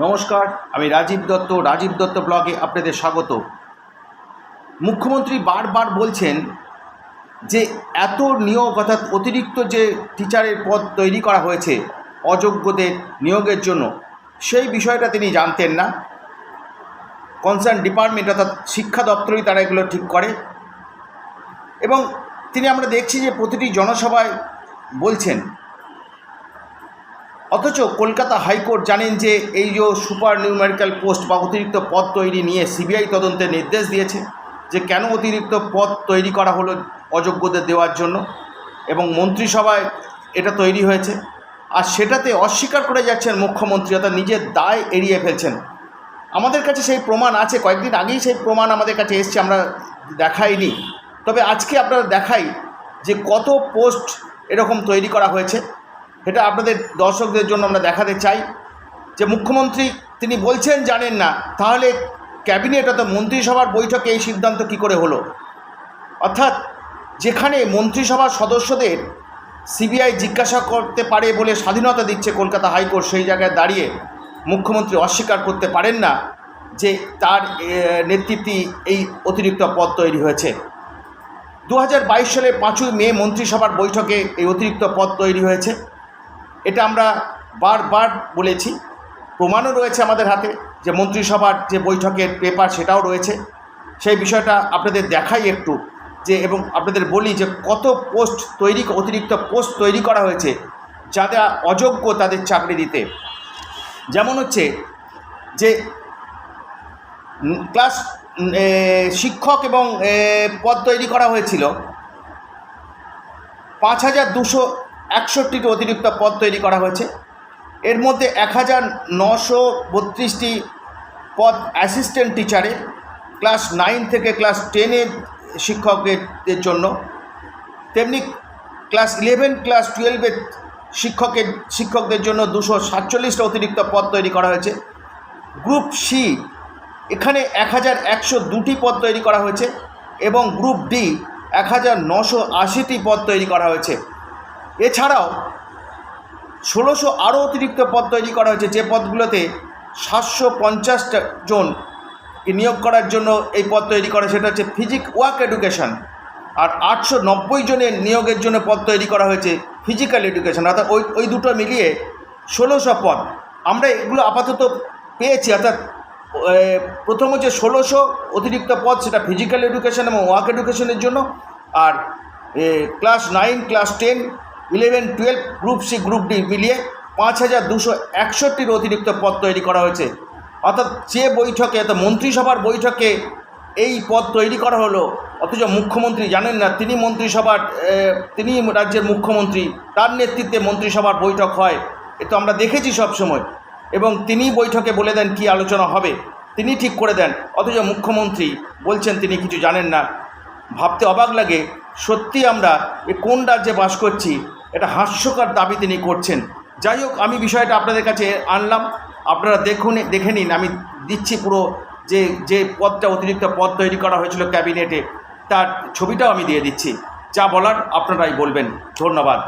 নমস্কার, আমি রাজীব দত্ত রাজীব দত্ত ব্লগে আপনাদের স্বাগত। মুখ্যমন্ত্রী বারবার বলছেন যে এত নিয়োগ অর্থাৎ অতিরিক্ত যে টিচারের পদ তৈরি করা হয়েছে অযোগ্যদের নিয়োগের জন্য, সেই বিষয়টা তিনি জানতেন না। কনসার্ন ডিপার্টমেন্ট অর্থাৎ শিক্ষা দপ্তরই তারা এগুলো ঠিক করে। এবং তিনি আমরা দেখছি যে প্রতিটি জনসভায় বলছেন অথচ কলকাতা হাইকোর্ট জানেন যে এই যে সুপার নিউমেরিক্যাল পোস্ট বা অতিরিক্ত পদ তৈরি নিয়ে সিবিআই তদন্তের নির্দেশ দিয়েছে যে কেন অতিরিক্ত পদ তৈরি করা হলো অযোগ্যদের দেওয়ার জন্য এবং মন্ত্রিসভায় এটা তৈরি হয়েছে। আর সেটাতে অস্বীকার করে যাচ্ছেন মুখ্যমন্ত্রী, অর্থাৎ নিজের দায় এড়িয়ে ফেলছেন। আমাদের কাছে সেই প্রমাণ আছে, কয়েকদিন আগেই সেই প্রমাণ আমাদের কাছে এসছে, আমরা দেখাইনি। তবে আজকে আপনারা দেখাই যে কত পোস্ট এরকম তৈরি করা হয়েছে। এটা আপনাদের দর্শকদের জন্য আমরা দেখাতে চাই যে মুখ্যমন্ত্রী তিনি বলছেন জানেন না, তাহলে ক্যাবিনেট অর্থাৎ মন্ত্রিসভার বৈঠকে এই সিদ্ধান্ত কী করে হলো? অর্থাৎ যেখানে মন্ত্রিসভার সদস্যদের সিবিআই জিজ্ঞাসা করতে পারে বলে স্বাধীনতা দিচ্ছে কলকাতা হাইকোর্ট, সেই জায়গায় দাঁড়িয়ে মুখ্যমন্ত্রী অস্বীকার করতে পারেন না যে তার নেতৃত্বে এই অতিরিক্ত পদ তৈরি হয়েছে। দু হাজার বাইশ সালের পাঁচই মে মন্ত্রিসভার বৈঠকে এই অতিরিক্ত পদ তৈরি হয়েছে। এটা আমরা বারবার বলেছি। প্রমাণও রয়েছে আমাদের হাতে যে মন্ত্রিসভার যে বৈঠকের পেপার সেটাও রয়েছে। সেই বিষয়টা আপনাদের দেখাই একটু যে এবং আপনাদের বলি যে কত পোস্ট তৈরি, অতিরিক্ত পোস্ট তৈরি করা হয়েছে যারা অযোগ্য তাদের চাকরি দিতে। যেমন হচ্ছে যে ক্লাস শিক্ষক এবং পদ তৈরি করা হয়েছিল। পাঁচ হাজার দুশো একষট্টিটি অতিরিক্ত পদ তৈরি করা হয়েছে। এর মধ্যে এক হাজার নশো বত্রিশটি পদ অ্যাসিস্ট্যান্ট টিচারের ক্লাস নাইন থেকে ক্লাস টেনের শিক্ষকদের জন্য। তেমনি ক্লাস ইলেভেন ক্লাস টুয়েলভের শিক্ষকের, শিক্ষকদের জন্য দুশো সাতচল্লিশটা অতিরিক্ত পদ তৈরি করা হয়েছে। গ্রুপ সি এখানে এক হাজার একশো দুটি পদ তৈরি করা হয়েছে এবং গ্রুপ ডি এক হাজার নশো আশিটি পদ তৈরি করা হয়েছে। এছাড়াও ষোলোশো আরও অতিরিক্ত পদ তৈরি করা হয়েছে। যে পদগুলোতে সাতশো পঞ্চাশটা জন নিয়োগ করার জন্য এই পদ তৈরি করা, সেটা হচ্ছে ফিজিক ওয়ার্ক এডুকেশন আর আটশো নব্বই জনের নিয়োগের জন্য পদ তৈরি করা হয়েছে ফিজিক্যাল এডুকেশন অর্থাৎ ওই ওই দুটো মিলিয়ে ষোলোশো পদ। আমরা এগুলো আপাতত পেয়েছি, অর্থাৎ প্রথম হচ্ছে ষোলোশো অতিরিক্ত পদ, সেটা ফিজিক্যাল এডুকেশন এবং ওয়ার্ক এডুকেশনের জন্য। আর class nine class ten eleven, twelve group C, group D মিলিয়ে পাঁচ হাজার দুশো একষট্টির অতিরিক্ত পদ তৈরি করা হয়েছে। অর্থাৎ যে বৈঠকে, অর্থাৎ মন্ত্রিসভার বৈঠকে এই পদ তৈরি করা হলো, অথচ মুখ্যমন্ত্রী জানেন না, তিনি মন্ত্রিসভার তিনি রাজ্যের মুখ্যমন্ত্রী, তার নেতৃত্বে মন্ত্রিসভার বৈঠক হয়, এ তো আমরা দেখেছি সব সময়। এবং তিনি বৈঠকে বলে দেন কি আলোচনা হবে, তিনি ঠিক করে দেন, অথচ মুখ্যমন্ত্রী বলছেন তিনি কিছু জানেন না। ভাবতে অবাক লাগে, সত্যি আমরা এ কোন রাজ্যে বাস করছি এটা হাস্যকর দাবি তিনি করছেন। যাই হোক, আমি বিষয়টা আপনাদের কাছে আনলাম। আপনারা দেখুন, দেখে নিন। আমি দিচ্ছি পুরো যে যে পদটা, অতিরিক্ত পদ তৈরি করা হয়েছিল ক্যাবিনেটে, তার ছবিটাও আমি দিয়ে দিচ্ছি। যা বলার আপনারাই বলবেন। ধন্যবাদ।